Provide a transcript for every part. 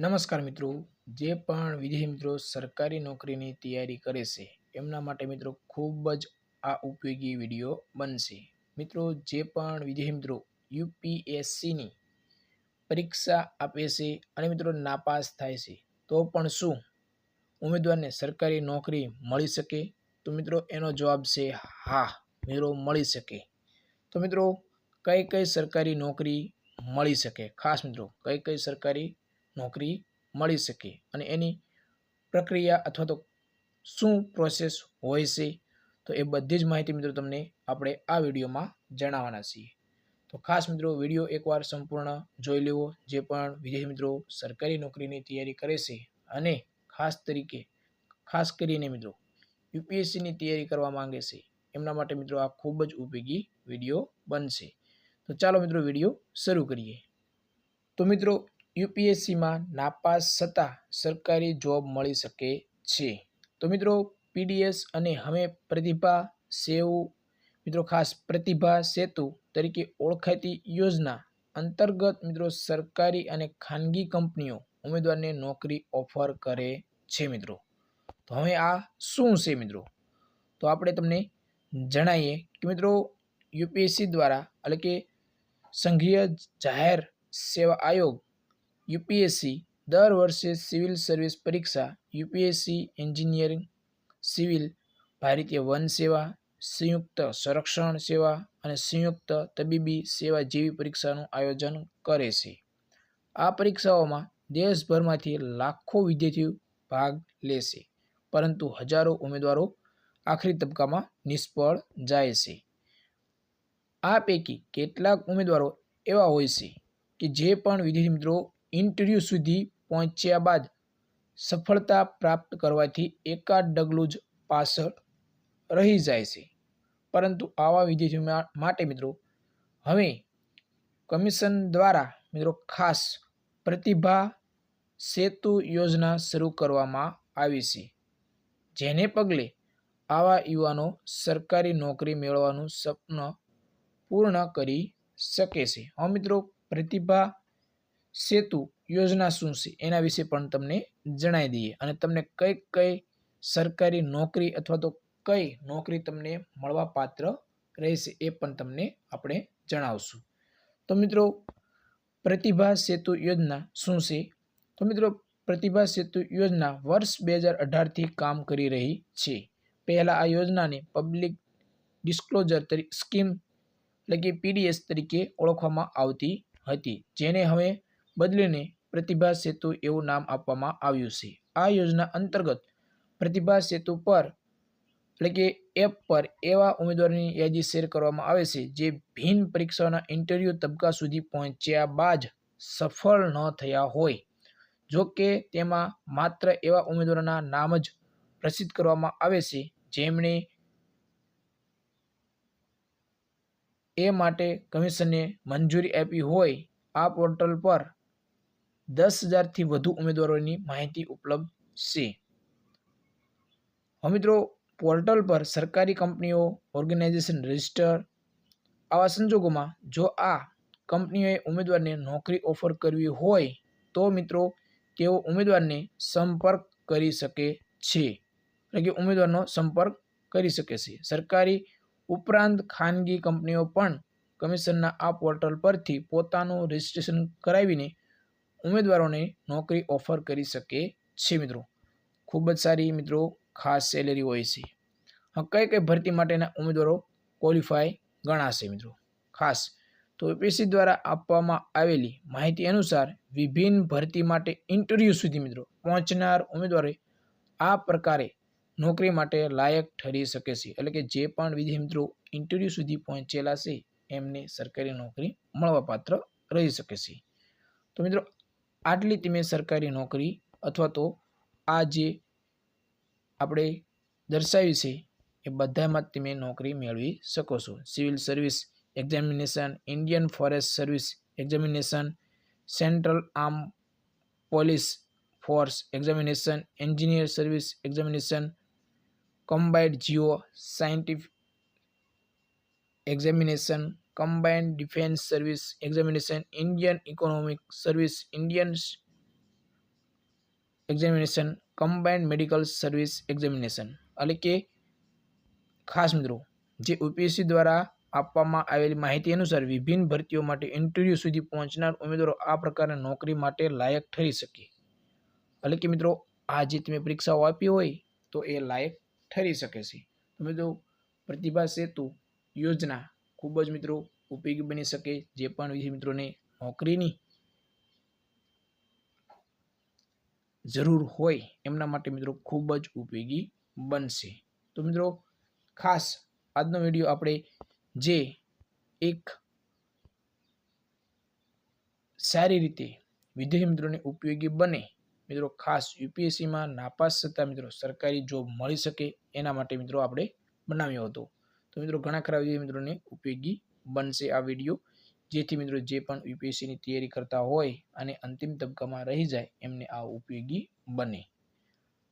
નમસ્કાર મિત્રો. જે પણ વિદ્યાર્થી મિત્રો સરકારી નોકરીની તૈયારી કરે છે, એમના માટે મિત્રો ખૂબ જ આ ઉપયોગી વીડિયો બનશે. મિત્રો, જે પણ વિદ્યાર્થી મિત્રો યુપીએસસીની પરીક્ષા આપે છે અને મિત્રો નાપાસ થાય છે, તો પણ શું? ઉમેદવારને સરકારી નોકરી મળી શકે? તો મિત્રો, એનો જવાબ છે હા, મિત્રો મળી શકે. તો મિત્રો, કઈ કઈ સરકારી નોકરી મળી શકે? ખાસ મિત્રો, કઈ કઈ સરકારી નોકરી મળી શકે અને એની પ્રક્રિયા અથવા તો શું પ્રોસેસ હોય છે, તો એ બધી જ માહિતી મિત્રો તમને આપણે આ વિડીયોમાં જણાવવાના છીએ. તો ખાસ મિત્રો વીડિયો એકવાર સંપૂર્ણ જોઈ લેવો, જે પણ વિદેશી મિત્રો સરકારી નોકરીની તૈયારી કરે છે અને ખાસ તરીકે, ખાસ કરીને મિત્રો યુપીએસસીની તૈયારી કરવા માંગે છે, એમના માટે મિત્રો આ ખૂબ જ ઉપયોગી વીડિયો બનશે. તો ચાલો મિત્રો વીડિયો શરૂ કરીએ. તો મિત્રો યુપીએસસીમાં નાપાસ થતાં સરકારી જોબ મળી શકે છે. તો મિત્રો, પીડીએસ અને હવે પ્રતિભા સેવ મિત્રો ખાસ પ્રતિભા સેતુ તરીકે ઓળખાતી યોજના અંતર્ગત મિત્રો સરકારી અને ખાનગી કંપનીઓ ઉમેદવારને નોકરી ઓફર કરે છે મિત્રો. તો હવે આ શું છે મિત્રો? તો આપણે તમને જણાવીએ કે મિત્રો, યુપીએસસી દ્વારા એટલે કે સંઘીય જાહેર સેવા આયોગ યુપીએસસી દર વર્ષે સિવિલ સર્વિસ પરીક્ષા, યુપીએસસી એન્જિનિયરિંગ, સિવિલ, ભારતીય વન સેવા, સંયુક્ત સંરક્ષણ સેવા અને સંયુક્ત તબીબી સેવા જેવી પરીક્ષાનું આયોજન કરે છે. આ પરીક્ષાઓમાં દેશભરમાંથી લાખો વિદ્યાર્થીઓ ભાગ લેશે પરંતુ હજારો ઉમેદવારો આખરી તબક્કામાં નિષ્ફળ જાય છે. આ પૈકી કેટલાક ઉમેદવારો એવા હોય છે કે જે પણ વિદ્યાર્થી મિત્રો ઇન્ટરવ્યૂ સુધી પહોંચ્યા બાદ સફળતા પ્રાપ્ત કરવાથી એકાદ ડગલું જ પાછળ રહી જાય છે. પરંતુ આવા વિદ્યાર્થીઓ માટે મિત્રો, હવે કમિશન દ્વારા મિત્રો ખાસ પ્રતિભા સેતુ યોજના શરૂ કરવામાં આવી છે. જેને પગલે આવા યુવાનો સરકારી નોકરી મેળવવાનું સપન પૂર્ણ કરી શકે છે. હવે મિત્રો, પ્રતિભા સેતુ યોજના શું છે? એના વિશે પણ તમને જણાવી દઈએ અને તમને કઈ કઈ સરકારી નોકરી અથવા તો કઈ નોકરી તમને મળવા પાત્ર રહેશે એ પણ તમને આપણે જણાવશું. તો મિત્રો, પ્રતિભા સેતુ યોજના શું છે? તો મિત્રો, પ્રતિભા સેતુ યોજના વર્ષ બે હજાર અઢારથી કામ કરી રહી છે. પહેલાં આ યોજનાને પબ્લિક ડિસ્ક્લોઝર સ્કીમ એટલે કે પીડીએસ તરીકે ઓળખવામાં આવતી હતી. જેને હવે બદલીને પ્રતિભા સેતુ એવું નામ આપવામાં આવ્યું છે. આ યોજના અંતર્ગત પ્રતિભા સેતુ પર, એટલે કે એપ પર એવા ઉમેદવારોની યાદી શેર કરવામાં આવે છે જે ભિન્ન પરીક્ષાઓના ઇન્ટરવ્યૂ તબક્કા સુધી પહોંચ્યા બાદ સફળ ન થયા હોય. જો કે તેમાં માત્ર એવા ઉમેદવારોના નામ જ પ્રસિદ્ધ કરવામાં આવે છે જેમણે એ માટે કમિશને મંજૂરી આપી હોય આ પોર્ટલ પર દસ હજારથી વધુ ઉમેદવારોની માહિતી ઉપલબ્ધ છે. હવે મિત્રો, પોર્ટલ પર સરકારી કંપનીઓ, ઓર્ગેનાઇઝેશન રજિસ્ટર, આવા સંજોગોમાં જો આ કંપનીઓએ ઉમેદવારને નોકરી ઓફર કરવી હોય, તો મિત્રો, તેઓ ઉમેદવારને સંપર્ક કરી શકે છે. એટલે કે ઉમેદવારનો સંપર્ક કરી શકે છે. સરકારી ઉપરાંત ખાનગી કંપનીઓ પણ કમિશનના આ પોર્ટલ પરથી પોતાનું રજિસ્ટ્રેશન કરાવીને ઉમેદવારોને નોકરી ઓફર કરી શકે છે મિત્રો. ખૂબ જ સારી મિત્રો ખાસ સેલેરી હોય છે. કઈ કઈ ભરતી માટેના ઉમેદવારો ક્વોલિફાય ગણાશે મિત્રો. ખાસ તો એપીસી દ્વારા આપવામાં આવેલી માહિતી અનુસાર વિભિન્ન ભરતી માટે ઇન્ટરવ્યૂ સુધી મિત્રો પહોંચનાર ઉમેદવારે આ પ્રકારે નોકરી માટે લાયક ઠરી શકે છે. એટલે કે જે પણ વિદ્યાર્થી મિત્રો ઇન્ટરવ્યૂ સુધી પહોંચેલા છે એમને સરકારી નોકરી મળવાપાત્ર રહી શકે છે. તો મિત્રો આટલી તમે સરકારી નોકરી અથવા તો આ જે આપણે દર્શાવી છે, એ બધામાં તમે નોકરી મેળવી શકો છો. Civil service examination, Indian forest service examination, central arm police force examination, engineer service examination combined geo scientific examination combined defence service examination Indian economic service Indian examination combined medical service examination એટલે કે, ખાસ મિત્રો, જે UPSC દ્વારા આપવામાં આવેલી માહિતી અનુસાર વિભિન્ન ભરતીઓ માટે ઇન્ટરવ્યૂ સુધી પહોંચનાર ઉમેદવારો આ પ્રકારના નોકરી માટે લાયક ઠરી શકે. એટલે કે મિત્રો, આ જે તમે પરીક્ષાઓ આપી હોય, તો એ લાયક ઠરી શકે છે. મિત્રો, પ્રતિભા સેતુ યોજના ખૂબ જ મિત્રો ઉપયોગી બની શકે જે પણ વિદ્યાર્થી મિત્રોને નોકરીની જરૂર હોય એમના માટે મિત્રો ખૂબ જ ઉપયોગી બનશે. તો મિત્રો ખાસ આજનો વીડિયો આપણે જે એક સારી રીતે વિદ્યાર્થી મિત્રોને ઉપયોગી બને, મિત્રો ખાસ યુપીએસસીમાં નાપાસ થતા મિત્રો સરકારી જોબ મળી શકે એના માટે મિત્રો આપણે બનાવ્યો હતો. તો મિત્રો ઘણા ખરા વિદ્યાર્થી મિત્રોને ઉપયોગી બનશે આ વીડિયો. જેથી મિત્રો જે પણ યુપીએસસીની તૈયારી કરતા હોય અને અંતિમ તબક્કામાં રહી જાય, એમને આ ઉપયોગી બને.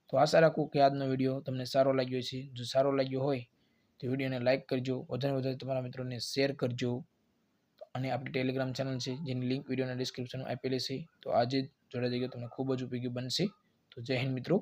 તો આશા રાખું કે આજનો વીડિયો તમને સારો લાગ્યો છે જો સારો લાગ્યો હોય, તો વિડીયોને લાઇક કરજો. વધારે વધારે તમારા મિત્રોને શેર કરજો. અને આપણી ટેલિગ્રામ ચેનલ છે, જેની લિંક વિડીયોના ડિસ્ક્રિપ્શનમાં આપેલી છે, તો આજે જોડાઈ જઈએ તમને ખૂબ જ ઉપયોગી બનશે. તો જય હિન્દ મિત્રો.